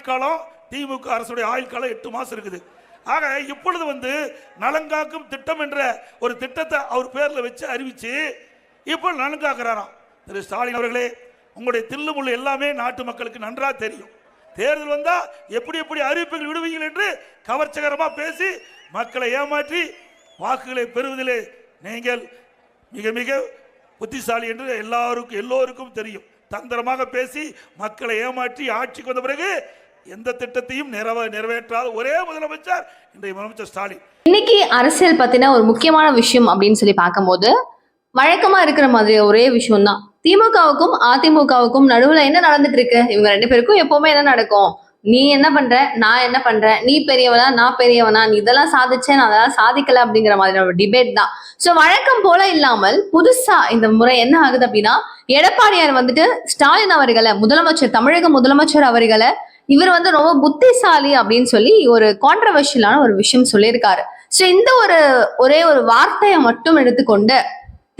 ஆயுள் காலம் திமுக அரசுடைய ஆயுள் காலம் எட்டு மாசம் இருக்குது. ஆக இப்பொழுது வந்து நலங்காக்கும் திட்டம் என்ற ஒரு திட்டத்தை அவர் பேரில் வச்சு அறிவிச்சு இப்போ நலங்காக்குறாராம். திரு ஸ்டாலின் அவர்களே உங்களுடைய தில்லுமுள்ளு எல்லாமே நாட்டு மக்களுக்கு நன்றாக தெரியும். தேர்தல் வந்தால் எப்படி எப்படி அறிவிப்புகள் விடுவீங்கள் என்று கவர்ச்சகரமாக பேசி மக்களை ஏமாற்றி வாக்குகளை பெறுவதிலே நீங்கள் மிக மிக புத்திசாலி என்று எல்லாருக்கும் எல்லோருக்கும் தெரியும். தந்திரமாக பேசி மக்களை ஏமாற்றி ஆட்சிக்கு வந்த பிறகு எந்த திட்டத்தையும் நிறைவேற்றாத ஒரே முதலமைச்சர் இன்றைய முதலமைச்சர் ஸ்டாலின். இன்னைக்கு அரசியல் பத்தின ஒரு முக்கியமான விஷயம் அப்படின்னு சொல்லி பார்க்கும்போது வழக்கமா இருக்கிற மாதிரி ஒரே விஷயம் தான் திமுகவுக்கும் அதிமுகவுக்கும் நடுவுல என்ன நடந்துட்டு இருக்கு இவங்க ரெண்டு பேருக்கும் எப்பவுமே என்ன நடக்கும்? நீ என்ன பண்ற? நான் என்ன பண்றேன் நீ பெரியவனா நான் பெரியவனா? நீ இதெல்லாம் சாதிச்சேன் நான் அதெல்லாம் சாதிக்கல அப்படிங்கிற மாதிரி ஒரு டிபேட் தான். சோ வழக்கம் போல இல்லாமல் புதுசா இந்த முறை என்ன ஆகுது அப்படின்னா எடப்பாடியார் வந்துட்டு ஸ்டாலின் அவர்களை முதலமைச்சர் தமிழக முதலமைச்சர் அவர்களை இவர் வந்து ரொம்ப புத்திசாலி அப்படின்னு சொல்லி ஒரு கான்ட்ரவர்ஷியலான ஒரு விஷயம் சொல்லியிருக்காரு. ஸோ இந்த ஒரு ஒரே ஒரு வார்த்தையை மட்டும் எடுத்துக்கொண்டு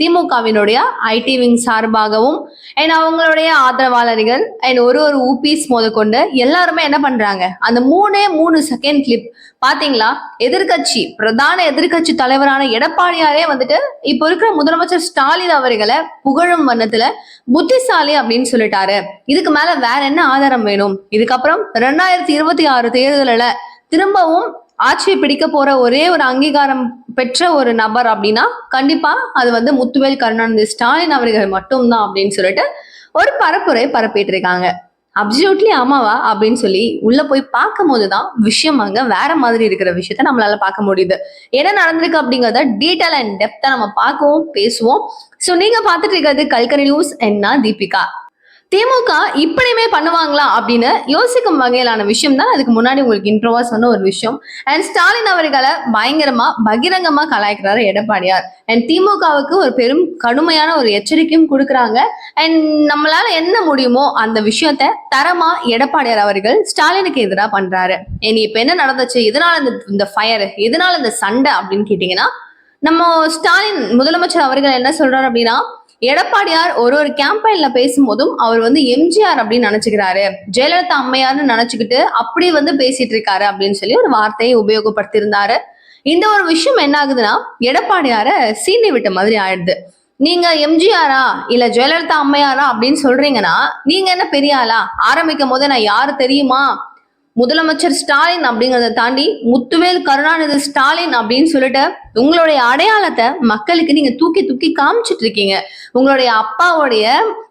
திமுகவினுடைய ஐடி விங் சார்பாகவும் அண்ட் அவங்களுடைய ஆதரவாளர்கள் அண்ட் ஒரு ஒரு ஊபிஸ் முதற்கொண்டு எல்லாருமே என்ன பண்றாங்க? அந்த மூணே மூணு செகண்ட் கிளிப் பாத்தீங்களா? எதிர்க்கட்சி பிரதான எதிர்க்கட்சி தலைவரான எடப்பாடியாரே வந்துட்டு இப்போ இருக்கிற முதலமைச்சர் ஸ்டாலின் அவர்களை புகழும் வண்ணத்துல புத்திசாலி அப்படின்னு சொல்லிட்டாரு. இதுக்கு மேல வேற என்ன ஆதாரம் வேணும்? இதுக்கப்புறம் ரெண்டாயிரத்தி இருபத்தி ஆறு தேர்தலில் திரும்பவும் ஆட்சியை பிடிக்க போற ஒரே ஒரு அங்கீகாரம் பெற்ற ஒரு நபர் அப்படின்னா கண்டிப்பா அது வந்து முத்துவேல் கருணாநிதி ஸ்டாலின் அவர்கள் மட்டும்தான் அப்படின்னு சொல்லிட்டு ஒரு பரப்புரை பரப்பிட்டு இருக்காங்க அப்சல்யூட்லி ஆமாவா அப்படின்னு சொல்லி உள்ள போய் பார்க்கும் போதுதான் விஷயம் அங்க வேற மாதிரி இருக்கிற விஷயத்த நம்மளால பார்க்க முடியுது. என்ன நடந்திருக்கு அப்படிங்கறத டீட்டெயில் அண்ட் டெப்தா நம்ம பார்க்கவும் பேசுவோம். ஸோ நீங்க பார்த்துட்டு இருக்கிறது கல்கரி நியூஸ் என்ன தீபிகா. திமுக இப்படியுமே பண்ணுவாங்களா அப்படின்னு யோசிக்கும் வகையிலான விஷயம் தான் அதுக்கு முன்னாடி உங்களுக்கு இன்ட்ரோவா சொன்ன ஒரு விஷயம். அண்ட் ஸ்டாலின் அவர்களை பயங்கரமா பகிரங்கமா கலாய்க்கிறாரு எடப்பாடியார். அண்ட் திமுகவுக்கு ஒரு பெரும் கடுமையான ஒரு எச்சரிக்கையும் கொடுக்குறாங்க. அண்ட் நம்மளால என்ன முடியுமோ அந்த விஷயத்த தரமா எடப்பாடியார் அவர்கள் ஸ்டாலினுக்கு எதிராக பண்றாரு. இனி இப்ப என்ன நடந்துச்சு? இதனால இந்த இந்த ஃபயர் இதனால இந்த சண்டை அப்படின்னு கேட்டீங்கன்னா நம்ம ஸ்டாலின் முதலமைச்சர் அவர்கள் என்ன சொல்றாரு அப்படின்னா எடப்பாடியார் ஒரு ஒரு கேம்பெயின்ல பேசும்போதும் அவர் வந்து எம்ஜிஆர் அப்படின்னு நினைச்சுக்கிறாரு. ஜெயலலிதா அம்மையார்னு நினைச்சுக்கிட்டு அப்படி வந்து பேசிட்டு இருக்காரு அப்படின்னு சொல்லி ஒரு வார்த்தையை உபயோகப்படுத்தியிருந்தாரு. இந்த ஒரு விஷயம் என்ன ஆகுதுன்னா எடப்பாடியார சீண்டி விட்ட மாதிரி ஆயிடுது. நீங்க எம்ஜிஆரா இல்ல ஜெயலலிதா அம்மையாரா அப்படின்னு சொல்றீங்கன்னா நீங்க என்ன பெரிய ஆளா? ஆரம்பிக்கும் போது நான் யாரு தெரியுமா? முதலமைச்சர் ஸ்டாலின் அப்படிங்கறத தாண்டி முத்துவேல் கருணாநிதி ஸ்டாலின் அப்படின்னு சொல்லிட்டு உங்களுடைய அடையாளத்தை மக்களுக்கு நீங்க தூக்கி தூக்கி காமிச்சிட்டு இருக்கீங்க. உங்களுடைய அப்பாவுடைய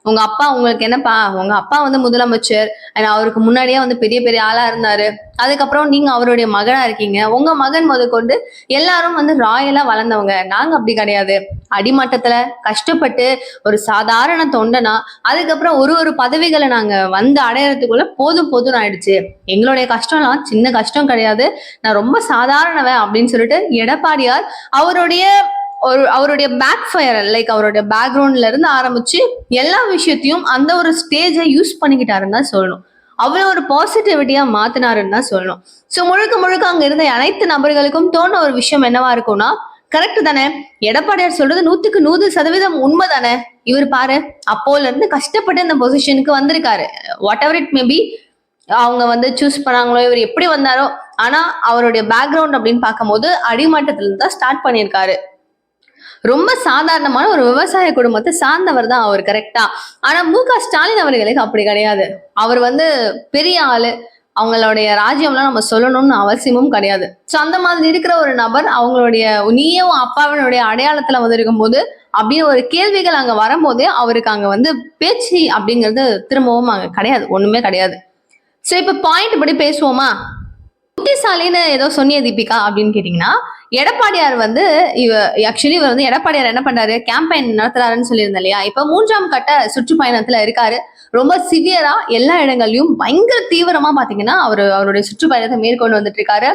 உங்க அப்பா உங்களுக்கு என்னப்பா உங்க அப்பா வந்து முதலமைச்சர் அவருக்கு முன்னாடியே வந்து பெரிய பெரிய ஆளா இருந்தாரு. அதுக்கப்புறம் நீங்க அவருடைய மகனா இருக்கீங்க. உங்க மகன் முதற்கொண்டு எல்லாரும் வந்து ராயலா வளர்ந்தவங்க. நாங்க அப்படி கிடையாது. அடிமட்டத்துல கஷ்டப்பட்டு ஒரு சாதாரண தொண்டனா அதுக்கப்புறம் ஒரு ஒரு பதவிகளை நாங்க வந்து அடையறதுக்குள்ள போதும் போதும் ஆயிடுச்சு. எங்களுடைய கஷ்டம்லாம் சின்ன கஷ்டம் கிடையாது. நான் ரொம்ப சாதாரணவன் அப்படின்னு சொல்லிட்டு எடப்பாடியார் அவருடைய ஒரு அவருடைய பேக் ஃபயர் லைக் அவருடைய பேக்ரவுண்ட்ல இருந்து ஆரம்பிச்சு எல்லா விஷயத்தையும் அந்த ஒரு ஸ்டேஜை யூஸ் பண்ணிக்கிட்டாருன்னு தான் சொல்லணும். அவ்வளோ ஒரு பாசிட்டிவிட்டியாக மாற்றினாருன்னு தான் சொல்லணும். ஸோ முழுக்க முழுக்க அங்கே இருந்த அனைத்து நபர்களுக்கும் தோண ஒரு விஷயம் என்னவா இருக்கும்னா கரெக்ட் தானே? எடப்பாடியார் சொல்றது நூத்துக்கு நூறு சதவீதம் உண்மை தானே? இவர் பாரு அப்போல இருந்து கஷ்டப்பட்டு இந்த பொசிஷனுக்கு வந்திருக்காரு. வாட் எவர் இட் மேபி அவங்க வந்து சூஸ் பண்ணாங்களோ இவர் எப்படி வந்தாரோ ஆனா அவருடைய பேக்ரவுண்ட் அப்படின்னு பார்க்கும்போது அடிமட்டத்துல இருந்து தான் ஸ்டார்ட் பண்ணியிருக்காரு. ரொம்ப சாதாரணமான ஒரு விவசாய குடும்பத்தை சார்ந்தவர் தான் அவர் கரெக்டா ஆனா மு க ஸ்டாலின் அவர்களுக்கு அப்படி கிடையாது. அவர் வந்து பெரிய ஆளு. அவங்களுடைய ராஜ்யம்லாம் நம்ம சொல்லணும்னு அவசியமும் கிடையாது. ஸோ அந்த மாதிரி இருக்கிற ஒரு நபர் அவங்களுடைய நீயும் அப்பாவினுடைய அடையாளத்துல வந்து இருக்கும்போது அப்படின்னு ஒரு கேள்விகள் அங்க வரும்போதே அவருக்கு அங்க வந்து பேச்சு அப்படிங்கிறது திரும்பவும் அங்க கிடையாது. ஒண்ணுமே கிடையாது. ஸோ இப்போ பாயிண்ட் படி பேசுவோமா? புத்திசாலின்னு ஏதோ சொன்னிய தீபிகா அப்படின்னு கேட்டிங்கன்னா எடப்பாடியார் வந்து இவ ஆக்சுவலி இவர் வந்து எடப்பாடியார் என்ன பண்றாரு? கேம்பெயின் நடத்துறாருன்னு சொல்லியிருந்தேன் இல்லையா? இப்ப மூன்றாம் கட்ட சுற்றுப்பயணத்துல இருக்காரு. ரொம்ப சிவியரா எல்லா இடங்கள்லயும் பயங்கர தீவிரமா பாத்தீங்கன்னா அவர் அவருடைய சுற்றுப்பயணத்தை மேற்கொண்டு வந்துட்டு இருக்காரு.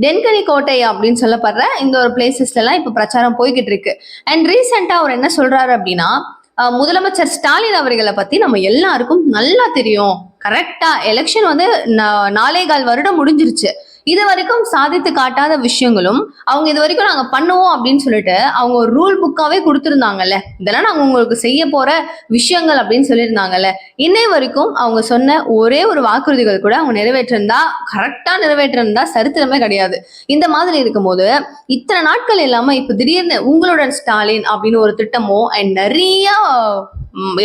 டென்கனி கோட்டை அப்படின்னு சொல்லப்படுற இந்த ஒரு பிளேசஸ்ல எல்லாம் இப்ப பிரச்சாரம் போய்கிட்டு இருக்கு. அண்ட் ரீசெண்டா அவர் என்ன சொல்றாரு அப்படின்னா முதலமைச்சர் ஸ்டாலின் அவர்களை பத்தி நம்ம எல்லாருக்கும் நல்லா தெரியும். கரெக்டா எலெக்ஷன் வந்து நா- கால் வருடம் முடிஞ்சிருச்சு. இது வரைக்கும் சாதித்து காட்டாத விஷயங்களும் அவங்க இது வரைக்கும் நாங்க பண்ணுவோம் அப்படின்னு சொல்லிட்டு அவங்க ஒரு ரூல் புக்காவே கொடுத்துருந்தாங்கல்ல. இதெல்லாம் நாங்க உங்களுக்கு செய்ய போற விஷயங்கள் அப்படின்னு சொல்லியிருந்தாங்கல்ல. இன்னை வரைக்கும் அவங்க சொன்ன ஒரே ஒரு வாக்குறுதிகள் கூட அவங்க நிறைவேற்றிருந்தா கரெக்டா நிறைவேற்றிருந்தா சரித்திரமே கிடையாது. இந்த மாதிரி இருக்கும்போது இத்தனை நாட்கள் இல்லாம இப்ப திடீர்னு உங்களுடன் ஸ்டாலின் அப்படின்னு ஒரு திட்டமோ அண்ட் நிறைய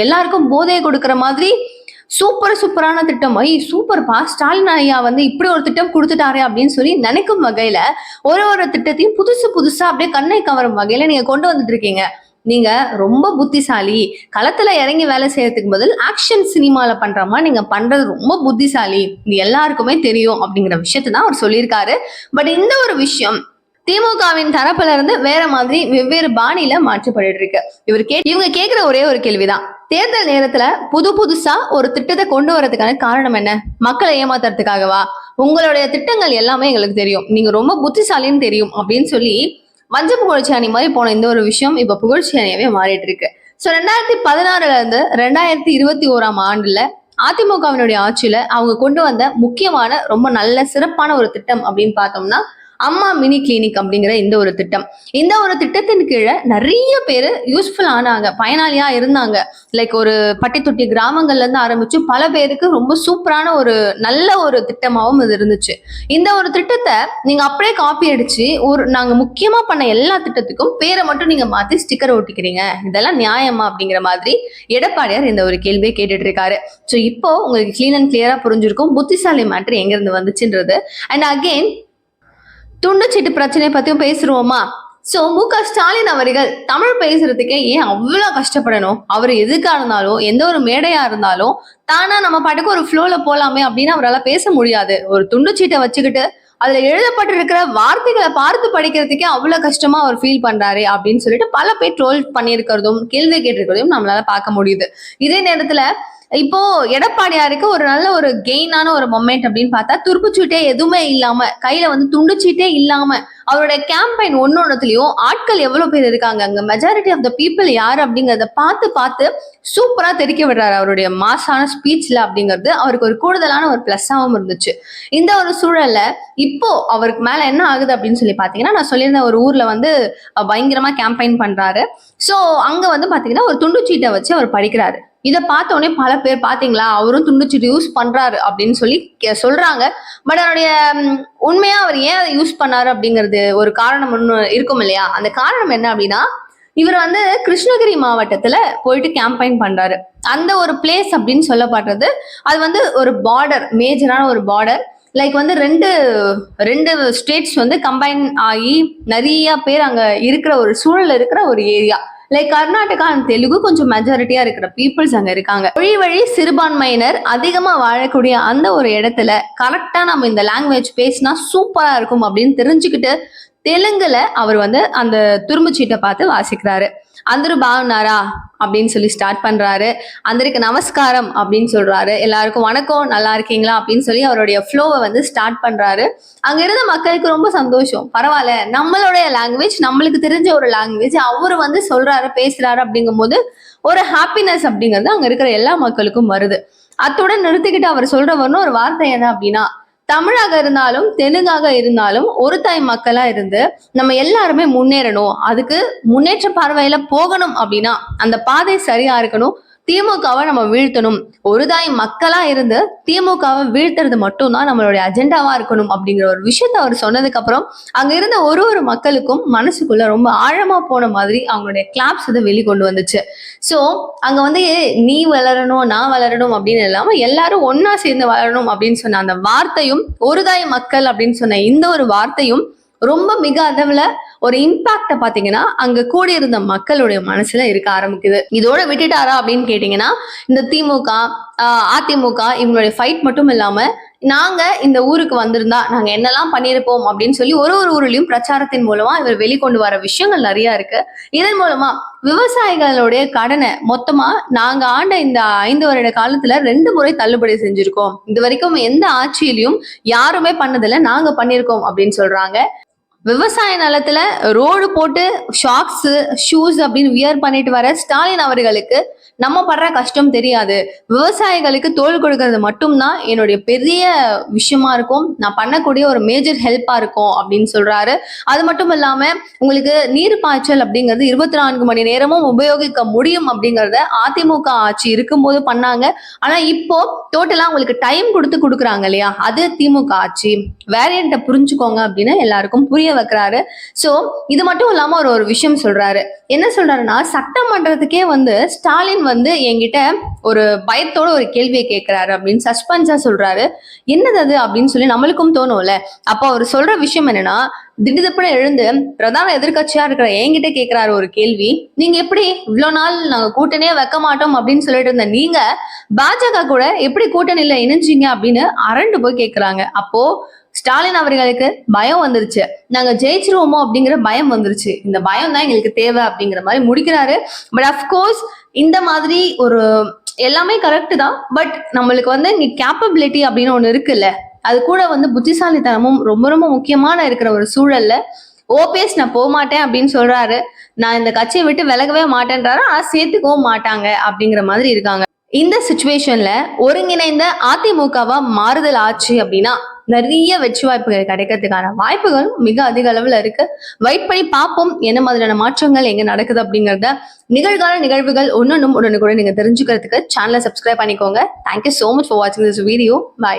எல்லாருக்கும் போதையை கொடுக்குற மாதிரி சூப்பர் சூப்பரான திட்டம். ஐ சூப்பர் பா. ஸ்டாலின் ஐயா வந்து இப்படி ஒரு திட்டம் கொடுத்துட்டாரே அப்படின்னு சொல்லி நினைக்கும் வகையில ஒரு ஒரு திட்டத்தையும் புதுசு புதுசா அப்படியே கண்ணை கவரும் வகையில நீங்க கொண்டு வந்துட்டு இருக்கீங்க. நீங்க ரொம்ப புத்திசாலி. களத்துல இறங்கி வேலை செய்யறதுக்கு பதில் ஆக்ஷன் சினிமால பண்ற மாதிரி நீங்க பண்றது ரொம்ப புத்திசாலி. இது எல்லாருக்குமே தெரியும் அப்படிங்கிற விஷயத்தை தான் அவர் சொல்லியிருக்காரு. பட் இந்த ஒரு விஷயம் திமுகவின் தரப்புல இருந்து வேற மாதிரி வெவ்வேறு பாணியில மாற்றப்பட்டு இருக்கு இவர் கே இவங்க கேக்குற ஒரே ஒரு கேள்விதான். தேர்தல் நேரத்துல புது புதுசா ஒரு திட்டத்தை கொண்டு வரதுக்கான காரணம் என்ன? மக்களை ஏமாத்துறதுக்காகவா? உங்களுடைய திட்டங்கள் எல்லாமே எங்களுக்கு தெரியும். நீங்க ரொம்ப புத்திசாலின்னு தெரியும் அப்படின்னு சொல்லி மஞ்ச புகழ்ச்சி அணி மாதிரி போன இந்த ஒரு விஷயம் இப்ப புகழ்ச்சி அணியாவே மாறிட்டு இருக்கு சோ ரெண்டாயிரத்தி பதினாறுல இருந்து ரெண்டாயிரத்தி இருபத்தி ஓராம் ஆண்டுல அதிமுகவினுடைய ஆட்சியில அவங்க கொண்டு வந்த முக்கியமான ரொம்ப நல்ல சிறப்பான ஒரு திட்டம் அப்படின்னு பார்த்தோம்னா அம்மா மினி கிளினிக் அப்படிங்கிற இந்த ஒரு திட்டம். இந்த ஒரு திட்டத்தின் கீழே நிறைய பேர் யூஸ்ஃபுல் ஆனாங்க பயனாளியா இருந்தாங்க. லைக் ஒரு பட்டி தொட்டி கிராமங்கள்ல இருந்து ஆரம்பிச்சு பல பேருக்கு ரொம்ப சூப்பரான ஒரு நல்ல ஒரு திட்டமாகவும் இது இருந்துச்சு. இந்த ஒரு திட்டத்தை நீங்க அப்படியே காப்பி அடிச்சு ஒரு நாங்க முக்கியமா பண்ண எல்லா திட்டத்துக்கும் பேரை மட்டும் நீங்க மாத்தி ஸ்டிக்கர் ஒட்டிக்கிறீங்க. இதெல்லாம் நியாயமா அப்படிங்கிற மாதிரி எடப்பாடியார் இந்த ஒரு கேள்வியை கேட்டுட்டு இருக்காரு ஸோ இப்போ உங்களுக்கு கிளீன் அண்ட் கிளியரா புரிஞ்சிருக்கும் புத்திசாலி மேட்ரு எங்க இருந்து வந்துச்சுன்றது. அண்ட் அகெயின் துண்டுச்சீட்டு பிரச்சனை பத்தியும் பேசுருவோமா சோ மு க ஸ்டாலின் அவர்கள் தமிழ் பேசுறதுக்கே ஏன் அவ்வளவு கஷ்டப்படணும்? அவர் எதுக்கா இருந்தாலும் எந்த ஒரு மேடையா இருந்தாலும் தானா நம்ம பாட்டுக்கு ஒரு ஃப்ளோல போலாமே அப்படின்னு அவரால் பேச முடியாது. ஒரு துண்டுச்சீட்டை வச்சுக்கிட்டு அதுல எழுதப்பட்டிருக்கிற வார்த்தைகளை பார்த்து படிக்கிறதுக்கே அவ்வளவு கஷ்டமா அவர் ஃபீல் பண்றாரு அப்படின்னு சொல்லிட்டு பல பேர் ட்ரோல் பண்ணியிருக்கிறதும் கேள்வி கேட்டிருக்கிறதும் நம்மளால பார்க்க முடியுது. இதே நேரத்துல இப்போ எடப்பாடியாருக்கு ஒரு நல்ல ஒரு கெயினான ஒரு மொமெண்ட் அப்படின்னு பார்த்தா துருப்புச்சீட்டே எதுவுமே இல்லாம கையில வந்து துண்டுச்சீட்டே இல்லாம அவரோட கேம்பெயின் ஒன்னொன்னுலயும் ஆட்கள் எவ்வளவு பேர் இருக்காங்க? அங்க மெஜாரிட்டி ஆஃப் த பீப்புள் யார் அப்படிங்கறத பார்த்து பார்த்து சூப்பரா தெரிக்க விடுறாரு அவருடைய மாசான ஸ்பீச்ல அப்படிங்கிறது. அவருக்கு ஒரு கூடுதலான ஒரு பிளஸ்ஸாவும் இருந்துச்சு. இந்த ஒரு சூழல்ல இப்போ அவருக்கு மேல என்ன ஆகுது அப்படின்னு சொல்லி பாத்தீங்கன்னா நான் சொல்லியிருந்த ஒரு ஊர்ல வந்து பயங்கரமா கேம்பெயின் பண்றாரு. சோ அங்க வந்து பாத்தீங்கன்னா ஒரு துண்டுச்சீட்டை வச்சு அவர் படிக்கிறாரு. இதை பார்த்தோன்னே பல பேர் பார்த்தீங்களா? அவரும் துண்டுச்சீட்டு யூஸ் பண்றாரு அப்படின்னு சொல்லி கே- சொல்றாங்க. பட் அவருடைய உண்மையா அவர் ஏன் அதை யூஸ் பண்ணாரு அப்படிங்கிறது ஒரு காரணம் ஒன்று இருக்கும் இல்லையா? அந்த காரணம் என்ன அப்படின்னா இவர் வந்து கிருஷ்ணகிரி மாவட்டத்துல போயிட்டு கேம்பெயின் பண்றாரு. அந்த ஒரு பிளேஸ் அப்படின்னு சொல்லப்படுறது அது வந்து ஒரு பார்டர் மேஜரான ஒரு பார்டர் லைக் வந்து ரெண்டு ரெண்டு ஸ்டேட்ஸ் வந்து கம்பைன் ஆகி நிறைய பேர் அங்க இருக்கிற ஒரு சூழல் இருக்கிற ஒரு area like Karnataka and Telugu கொஞ்சம் மெஜாரிட்டியா இருக்கிற பீப்புள்ஸ் அங்க இருக்காங்க. மொழி வழி சிறுபான்மையினர் அதிகமா வாழக்கூடிய அந்த ஒரு இடத்துல கரெக்டா நம்ம இந்த லாங்குவேஜ் பேசினா சூப்பரா இருக்கும் அப்படின்னு தெரிஞ்சுக்கிட்டு தெலுங்குல அவர் வந்து அந்த துரும்புச்சீட்டை பார்த்து வாசிக்கிறாரு. అందరూ బాగున్నారా அப்படின்னு சொல்லி ஸ்டார்ட் பண்றாரு అందరికి நமஸ்காரம் அப்படின்னு சொல்றாரு எல்லாருக்கும் வணக்கம் நல்லா இருக்கீங்களா அப்படின்னு சொல்லி அவருடைய ஃப்ளோவை வந்து ஸ்டார்ட் பண்றாரு அங்க இருந்த மக்களுக்கு ரொம்ப சந்தோஷம் பரவாயில்ல நம்மளுடைய லாங்குவேஜ் நம்மளுக்கு தெரிஞ்ச ஒரு லாங்குவேஜ் அவரு வந்து சொல்றாரு பேசுறாரு அப்படிங்கும்போது ஒரு ஹாப்பினஸ் அப்படிங்கிறது அங்க இருக்கிற எல்லா மக்களுக்கும் வருது அத்துடன் நிறுத்திக்கிட்டு அவர் சொல்றவர்னு ஒரு வார்த்தை என்ன அப்படின்னா தமிழாக இருந்தாலும் தெலுங்காக இருந்தாலும் ஒரு தாய் மக்களா இருந்து நம்ம எல்லாருமே முன்னேறணும். அதுக்கு முன்னேற்ற பார்வையில போகணும் அப்படின்னா அந்த பாதை சரியா இருக்கணும். திமுகவை நம்ம வீழ்த்தணும். ஒரு தாய் மக்களா இருந்து திமுகவை வீழ்த்துறது மட்டும்தான் நம்மளுடைய அஜெண்டாவா இருக்கணும் அப்படிங்கிற ஒரு விஷயத்த அவர் சொன்னதுக்கு அப்புறம் அங்க இருந்த ஒரு ஒரு மக்களுக்கும் மனசுக்குள்ள ரொம்ப ஆழமா போன மாதிரி அவங்களுடைய கிளாப்ஸ் இதை வெளிக்கொண்டு வந்துச்சு. சோ அங்க வந்து நீ வளரணும் நான் வளரணும் அப்படின்னு இல்லாம எல்லாரும் ஒன்னா சேர்ந்து வளரணும் அப்படின்னு சொன்ன அந்த வார்த்தையும் ஒரு தாய் மக்கள் அப்படின்னு சொன்ன இந்த ஒரு வார்த்தையும் ரொம்ப மிக அளவுல ஒரு இம்பாக்ட பாத்தீங்கன்னா அங்க கூடியிருந்த மக்களுடைய மனசுல இருக்க ஆரம்பிக்குது. இதோட விட்டுட்டாரா அப்படின்னு கேட்டீங்கன்னா இந்த திமுக அதிமுக இவங்களுடைய ஃபைட் மட்டும் இல்லாம நாங்க இந்த ஊருக்கு வந்திருந்தா நாங்க என்னெல்லாம் பண்ணியிருப்போம் அப்படின்னு சொல்லி ஒரு ஒரு ஊர்லயும் பிரச்சாரத்தின் மூலமா இவர் வெளிக்கொண்டு வர விஷயங்கள் நிறைய இருக்கு. இதன் மூலமா விவசாயிகளுடைய கடனை மொத்தமா நாங்க ஆண்ட இந்த ஐந்து வருட காலத்துல ரெண்டு முறை தள்ளுபடி செஞ்சிருக்கோம். இது வரைக்கும் எந்த ஆட்சியிலையும் யாருமே பண்ணதில்ல நாங்க பண்ணியிருக்கோம் அப்படின்னு சொல்றாங்க. விவசாய நிலத்துல ரோடு போட்டு ஷாக்ஸ் ஷூஸ் அப்படின்னு வியர் பண்ணிட்டு வர ஸ்டாலின் அவர்களுக்கு நம்ம படுற கஷ்டம் தெரியாது. விவசாயிகளுக்கு தோல் கொடுக்கறது மட்டும்தான் என்னுடைய பெரிய விஷயமா இருக்கும். நான் பண்ணக்கூடிய ஒரு மேஜர் ஹெல்ப்பா இருக்கும் அப்படின்னு சொல்றாரு. அது மட்டும் இல்லாம உங்களுக்கு நீர் பாய்ச்சல் அப்படிங்கிறது இருபத்தி நான்கு மணி நேரமும் உபயோகிக்க முடியும் அப்படிங்கறத அதிமுக ஆட்சி இருக்கும்போது பண்ணாங்க. ஆனா இப்போ டோட்டலா உங்களுக்கு டைம் கொடுத்து கொடுக்குறாங்க இல்லையா? அது திமுக ஆட்சி. வேரியண்ட்டை புரிஞ்சுக்கோங்க அப்படின்னு எல்லாருக்கும் புரிய வைக்கிறாரு. ஸோ இது மட்டும் இல்லாம ஒரு ஒரு விஷயம் சொல்றாரு. என்ன சொல்றாருன்னா சட்டமன்றத்துக்கே வந்து ஸ்டாலின் வந்து என்கிட்ட ஒரு பயத்தோட ஒரு கேள்வியை கேட்கிறாரு அப்படின்னு சஸ்பென்ஸா சொல்றாரு. என்னது அது அப்படின்னு சொல்லி நம்மளுக்கும் தோணும்ல. அப்போ அவர் சொல்ற விஷயம் என்னன்னா திடீர்னு எழுந்து பிரதான எதிர்க்கட்சியா இருக்கிற என்கிட்ட கேட்கிறாரு ஒரு கேள்வி. நீங்க எப்படி இவ்வளவு நாள் நாங்க கூட்டணியே வைக்க மாட்டோம் அப்படின்னு சொல்லிட்டு இருந்த நீங்க பாஜக கூட எப்படி கூட்டணியில இணைஞ்சீங்க அப்படின்னு அரண்டு போய் கேக்குறாங்க அப்போ ஸ்டாலின் அவர்களுக்கு பயம் வந்துருச்சு. நாங்க ஜெயிச்சிருவோமோ அப்படிங்கிற பயம் வந்துருச்சு. இந்த பயம் தான் எங்களுக்கு தேவை அப்படிங்கிற மாதிரி முடிக்கிறாரு. பட் அஃப்கோர்ஸ் இந்த மாதிரி ஒரு எல்லாமே கரெக்ட் தான். பட் நம்மளுக்கு வந்து இங்க கேப்பபிலிட்டி அப்படின்னு ஒண்ணு இருக்குல்ல. அது கூட வந்து புத்திசாலித்தனமும் ரொம்ப ரொம்ப முக்கியமான இருக்கிற ஒரு சூழல்ல ஓபிஎஸ் நான் போக மாட்டேன் அப்படின்னு சொல்றாரு. நான் இந்த கட்சியை விட்டு விலகவே மாட்டேன்றாரு. ஆனா சேர்த்துக்கவும் மாட்டாங்க அப்படிங்கிற மாதிரி இருக்காங்க. இந்த சுச்சுவேஷன்ல ஒருங்கிணைந்த அதிமுகவா மாறுதல் ஆச்சு அப்படின்னா நிறைய வெற்றி வாய்ப்புகள் கிடைக்கிறதுக்கான வாய்ப்புகள் மிக அதிக அளவுல இருக்கு. வெயிட் பண்ணி பார்ப்போம் என்ன மாதிரியான மாற்றங்கள் எங்க நடக்குது அப்படிங்கறத நிகழ்கால நிகழ்வுகள் ஒன்னொன்னும் உடனுக்குடன் நீங்க தெரிஞ்சுக்கிறதுக்கு சேனலை சப்ஸ்கிரைப் பண்ணிக்கோங்க. Thank you so much for வாட்சிங் திஸ் வீடியோ பை